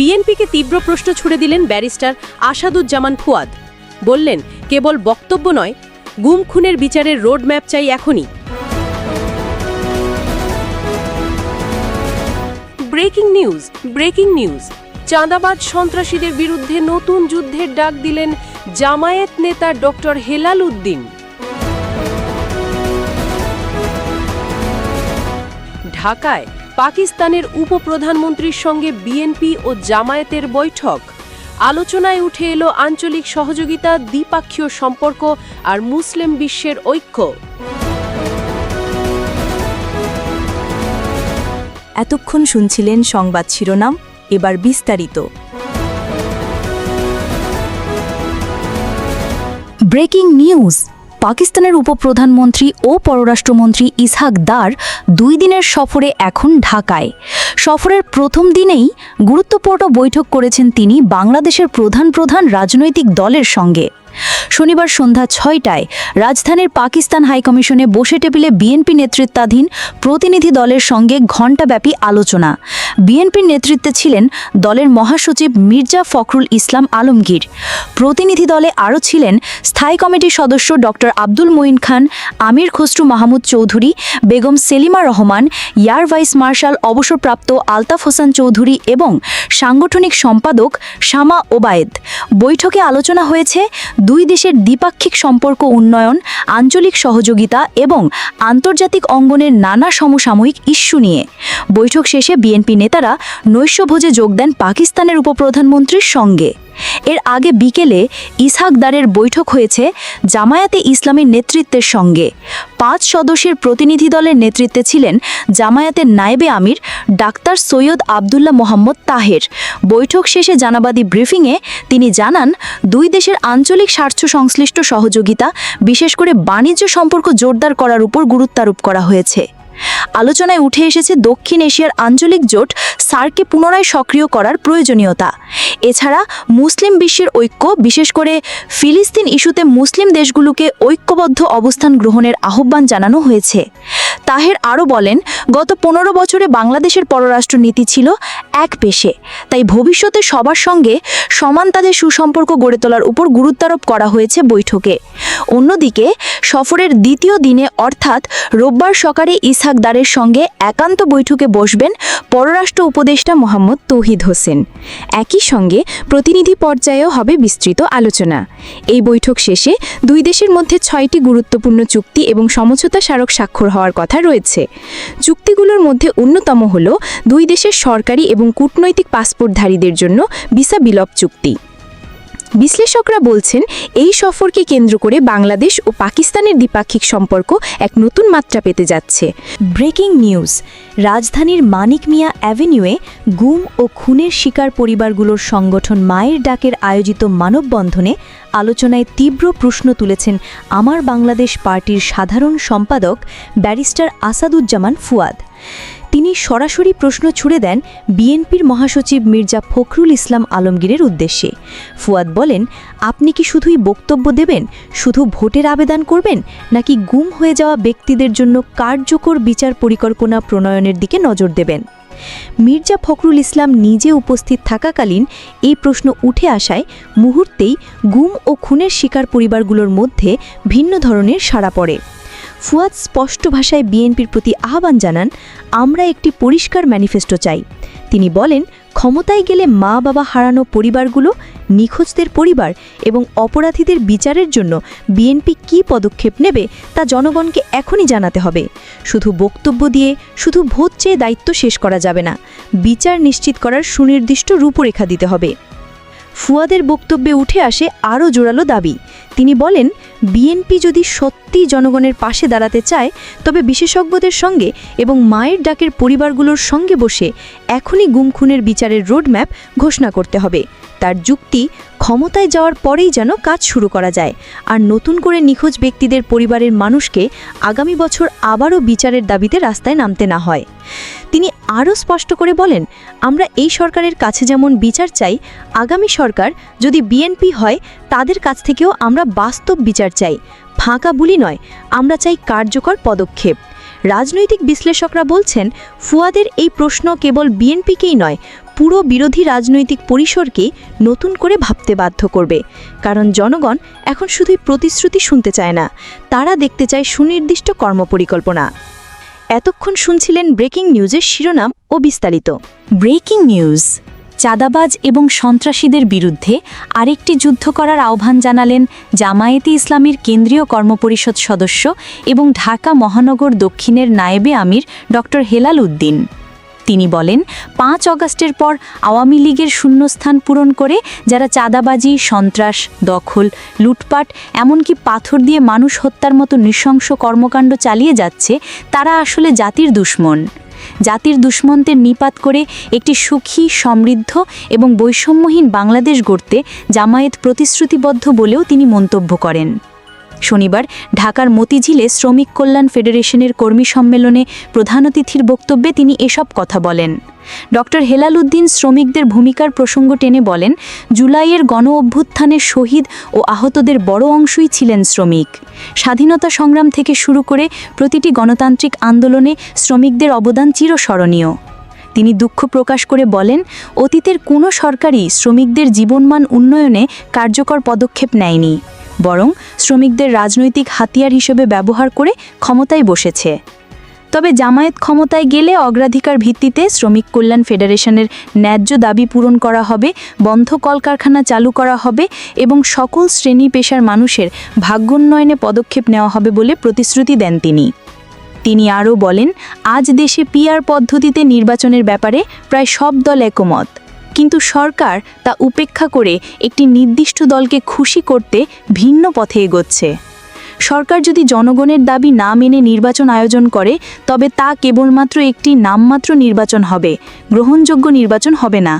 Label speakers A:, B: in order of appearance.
A: বিএনপিকে তীব্র প্রশ্ন ছুড়ে দিলেন ব্যারিস্টার আসাদুজ্জামান ফুয়াদ। বললেন, কেবল বক্তব্য নয়, গুম খুনের বিচারের রোডম্যাপ চাই এখনই। Breaking news breaking news. চাঁদাবাজ সন্ত্রাসীদের বিরুদ্ধে নতুন যুদ্ধের ডাক দিলেন জামায়াত নেতা ডক্টর হেলাল উদ্দিন। ঢাকায় পাকিস্তানের উপপ্রধানমন্ত্রীর সঙ্গে বিএনপি ও জামায়াতের বৈঠক। আলোচনায় উঠে এলো আঞ্চলিক সহযোগিতা, দ্বিপাক্ষীয় সম্পর্ক আর মুসলিম বিশ্বের ঐক্য।
B: এতক্ষণ শুনছিলেন সংবাদ শিরোনাম, এবার বিস্তারিত। ব্রেকিং নিউজ পাকিস্তানের উপপ্রধানমন্ত্রী ও পররাষ্ট্রমন্ত্রী ইসহাক দার দুই দিনের সফরে এখন ঢাকায়। সফরের প্রথম দিনেই গুরুত্বপূর্ণ বৈঠক করেছেন তিনি বাংলাদেশের প্রধান প্রধান রাজনৈতিক দলের সঙ্গে। শনিবার সন্ধ্যা ছয়টায় রাজধানীর পাকিস্তান হাইকমিশনে বসে টেবিলে বিএনপি নেতৃত্বাধীন প্রতিনিধি দলের সঙ্গে ঘণ্টাব্যাপী আলোচনা। বিএনপির নেতৃত্বে ছিলেন দলের মহাসচিব মির্জা ফখরুল ইসলাম আলমগীর। প্রতিনিধি দলে আরও ছিলেন স্থায়ী কমিটির সদস্য doctor Abdul Moyeen Khan, Amir Khasru Mahmud Chowdhury, Begum Selima Rahman air vice marshal অবসরপ্রাপ্ত আলতাফ হোসেন চৌধুরী এবং সাংগঠনিক সম্পাদক শামা ওবায়েদ। বৈঠকে আলোচনা হয়েছে দুই দেশের দ্বিপাক্ষিক সম্পর্ক উন্নয়ন, আঞ্চলিক সহযোগিতা এবং আন্তর্জাতিক অঙ্গনের নানা সমসাময়িক ইস্যু নিয়ে। বৈঠক শেষে বিএনপি নেতারা নৈশভোজে যোগ দেন পাকিস্তানের উপপ্রধানমন্ত্রীর সঙ্গে। এর আগে বিকেলে ইসহাকদারের বৈঠক হয়েছে জামায়াতে ইসলামীর নেতৃত্বের সঙ্গে। পাঁচ সদস্যের প্রতিনিধি দলের নেতৃত্বে ছিলেন জামায়াতের নায়েবে আমির ডাক্তার সৈয়দ আবদুল্লাহ মোহাম্মদ তাহের। বৈঠক শেষে জানাবাদী ব্রিফিংয়ে তিনি জানান, দুই দেশের আঞ্চলিক স্বার্থ সংশ্লিষ্ট সহযোগিতা, বিশেষ করে বাণিজ্য সম্পর্ক জোরদার করার উপর গুরুত্বারোপ করা হয়েছে। আলোচনায় উঠে এসেছে দক্ষিণ এশিয়ার আঞ্চলিক জোট সার্ককে পুনরায় সক্রিয় করার প্রয়োজনীয়তা। এছাড়া মুসলিম বিশ্বের ঐক্য, বিশেষ করে ফিলিস্তিন ইস্যুতে মুসলিম দেশগুলোকে ঐক্যবদ্ধ অবস্থান গ্রহণের আহ্বান জানানো হয়েছে। তাহের আরও বলেন, গত পনেরো বছরে বাংলাদেশের পররাষ্ট্র নীতি ছিল এক পেশে, তাই ভবিষ্যতে সবার সঙ্গে সমান তাদের সুসম্পর্ক গড়ে তোলার উপর গুরুত্বারোপ করা হয়েছে বৈঠকে। অন্যদিকে, সফরের দ্বিতীয় দিনে অর্থাৎ রোববার সকালে ইসহাকদারের সঙ্গে একান্ত বৈঠকে বসবেন পররাষ্ট্র উপদেষ্টা মোহাম্মদ তৌহিদ হোসেন। একই সঙ্গে প্রতিনিধি পর্যায়েও হবে বিস্তৃত আলোচনা। এই বৈঠক শেষে দুই দেশের মধ্যে ছয়টি গুরুত্বপূর্ণ চুক্তি এবং সমঝোতা স্মারক স্বাক্ষর হওয়ার কথা রয়েছে। চুক্তিগুলোর মধ্যে অন্যতম হল দুই দেশের সরকারি এবং কূটনৈতিক পাসপোর্টধারীদের জন্য ভিসা বিলপ চুক্তি। বিশ্লেষকরা বলছেন, এই সফরকে কেন্দ্র করে বাংলাদেশ ও পাকিস্তানের দ্বিপাক্ষিক সম্পর্ক এক নতুন মাত্রা পেতে যাচ্ছে। ব্রেকিং নিউজ, রাজধানীর মানিক মিয়া অ্যাভিনিউয়ে গুম ও খুনের শিকার পরিবারগুলোর সংগঠন মায়ের ডাকের আয়োজিত মানববন্ধনে আলোচনায় তীব্র প্রশ্ন তুলেছেন আমার বাংলাদেশ পার্টির সাধারণ সম্পাদক ব্যারিস্টার আসাদুজ্জামান ফুয়াদ। তিনি সরাসরি প্রশ্ন ছুড়ে দেন বিএনপির মহাসচিব মির্জা ফখরুল ইসলাম আলমগীরের উদ্দেশ্যে। ফুয়াদ বলেন, আপনি কি শুধুই বক্তব্য দেবেন? শুধু ভোটের আবেদন করবেন? নাকি গুম হয়ে যাওয়া ব্যক্তিদের জন্য কার্যকর বিচার পরিকল্পনা প্রণয়নের দিকে নজর দেবেন? মির্জা ফখরুল ইসলাম নিজে উপস্থিত থাকাকালীন এই প্রশ্ন উঠে আসায় মুহূর্তেই গুম ও খুনের শিকার পরিবারগুলোর মধ্যে ভিন্ন ধরনের সাড়া পড়ে। ফুয়াদ স্পষ্ট ভাষায় বিএনপির প্রতি আহ্বান জানান, আমরা একটি পরিষ্কার ম্যানিফেস্টো চাই। তিনি বলেন, ক্ষমতায় গেলে মা বাবা হারানো পরিবারগুলো, নিখোঁজদের পরিবার এবং অপরাধীদের বিচারের জন্য বিএনপি কী পদক্ষেপ নেবে তা জনগণকে এখনই জানাতে হবে। শুধু বক্তব্য দিয়ে, শুধু ভোট চেয়ে দায়িত্ব শেষ করা যাবে না, বিচার নিশ্চিত করার সুনির্দিষ্ট রূপরেখা দিতে হবে। ফুয়াদের বক্তব্যে উঠে আসে আরও জোরালো দাবি তিনি বলেন, বিএনপি যদি সত্যি জনগণের পাশে দাঁড়াতে চায়, তবে বিশেষজ্ঞদের সঙ্গে এবং মায়ের ডাকের পরিবারগুলোর সঙ্গে বসে এখনই গুম খুনের বিচারের রোডম্যাপ ঘোষণা করতে হবে। তার যুক্তি, ক্ষমতায় যাওয়ার পরেই যেন কাজ শুরু করা যায়, আর নতুন করে নিখোঁজ ব্যক্তিদের পরিবারের মানুষকে আগামী বছর আবারও বিচারের দাবিতে রাস্তায় নামতে না হয়। তিনি আরও স্পষ্ট করে বলেন, আমরা এই সরকারের কাছে যেমন বিচার চাই, আগামী সরকার যদি বিএনপি হয়, তাদের কাছ থেকেও আমরা বাস্তব বিচার চাই। ফাঁকা বুলি নয়, আমরা চাই কার্যকর পদক্ষেপ। রাজনৈতিক বিশ্লেষকরা বলছেন, ফুয়াদের এই প্রশ্ন কেবল বিএনপিকেই নয়,
C: পুরো বিরোধী রাজনৈতিক পরিসরকে নতুন করে ভাবতে বাধ্য করবে। কারণ জনগণ এখন শুধুই প্রতিশ্রুতি শুনতে চায় না, তারা দেখতে চায় সুনির্দিষ্ট কর্মপরিকল্পনা। এতক্ষণ শুনছিলেন ব্রেকিং নিউজের শিরোনাম ও বিস্তারিত।
B: Breaking news. চাঁদাবাজ এবং সন্ত্রাসীদের বিরুদ্ধে আরেকটি যুদ্ধ করার আহ্বান জানালেন জামায়াতে ইসলামীর কেন্দ্রীয় কর্মপরিষদ সদস্য এবং ঢাকা মহানগর দক্ষিণের নায়েবে আমির ড. হেলাল উদ্দিন। তিনি বলেন, পাঁচ অগাস্টের পর আওয়ামী লীগের শূন্যস্থান পূরণ করে যারা চাঁদাবাজি, সন্ত্রাস, দখল, লুটপাট, এমনকি পাথর দিয়ে মানুষ হত্যার মতো নৃশংস কর্মকাণ্ড চালিয়ে যাচ্ছে, তারা আসলে জাতির দুশ্মন। জাতির দুশ্মনদের নিপাত করে একটি সুখী, সমৃদ্ধ এবং বৈষম্যহীন বাংলাদেশ গড়তে জামায়েত প্রতিশ্রুতিবদ্ধ বলেও তিনি মন্তব্য করেন। শনিবার ঢাকার মতিঝিলে শ্রমিক কল্যাণ ফেডারেশনের কর্মী সম্মেলনে প্রধান অতিথির বক্তব্যে তিনি এসব কথা বলেন। ডক্টর হেলাল উদ্দিন শ্রমিকদের ভূমিকার প্রসঙ্গ টেনে বলেন, জুলাইয়ের গণ অভ্যুত্থানের শহীদ ও আহতদের বড় অংশই ছিলেন শ্রমিক। স্বাধীনতা সংগ্রাম থেকে শুরু করে প্রতিটি গণতান্ত্রিক আন্দোলনে শ্রমিকদের অবদান চিরস্মরণীয়। তিনি দুঃখ প্রকাশ করে বলেন, অতীতের কোনো সরকারই শ্রমিকদের জীবনমান উন্নয়নে কার্যকর পদক্ষেপ নেয়নি। বরং শ্রমিকদের রাজনৈতিক হাতিয়ার হিসেবে ব্যবহার করে ক্ষমতায় বসেছে। তবে জামায়াত ক্ষমতায় গেলে অগ্রাধিকার ভিত্তিতে শ্রমিক কল্যাণ ফেডারেশনের ন্যায্য দাবি পূরণ করা হবে, বন্ধ কলকারখানা চালু করা হবে এবং সকল শ্রেণি পেশার মানুষের ভাগ্যোন্নয়নে পদক্ষেপ নেওয়া হবে বলে প্রতিশ্রুতি দেন তিনি। তিনি আরও বলেন, আজ দেশে পিআর পদ্ধতিতে নির্বাচনের ব্যাপারে প্রায় সব দল একমত। কিন্তু সরকার তা উপেক্ষা করে একটি নির্দিষ্ট দলকে খুশি করতে ভিন্ন পথে এগোচ্ছে। সরকার যদি জনগণের দাবি না মেনে নির্বাচন আয়োজন করে, তবে তা কেবলমাত্র একটি নামমাত্র নির্বাচন হবে, গ্রহণযোগ্য নির্বাচন হবে না।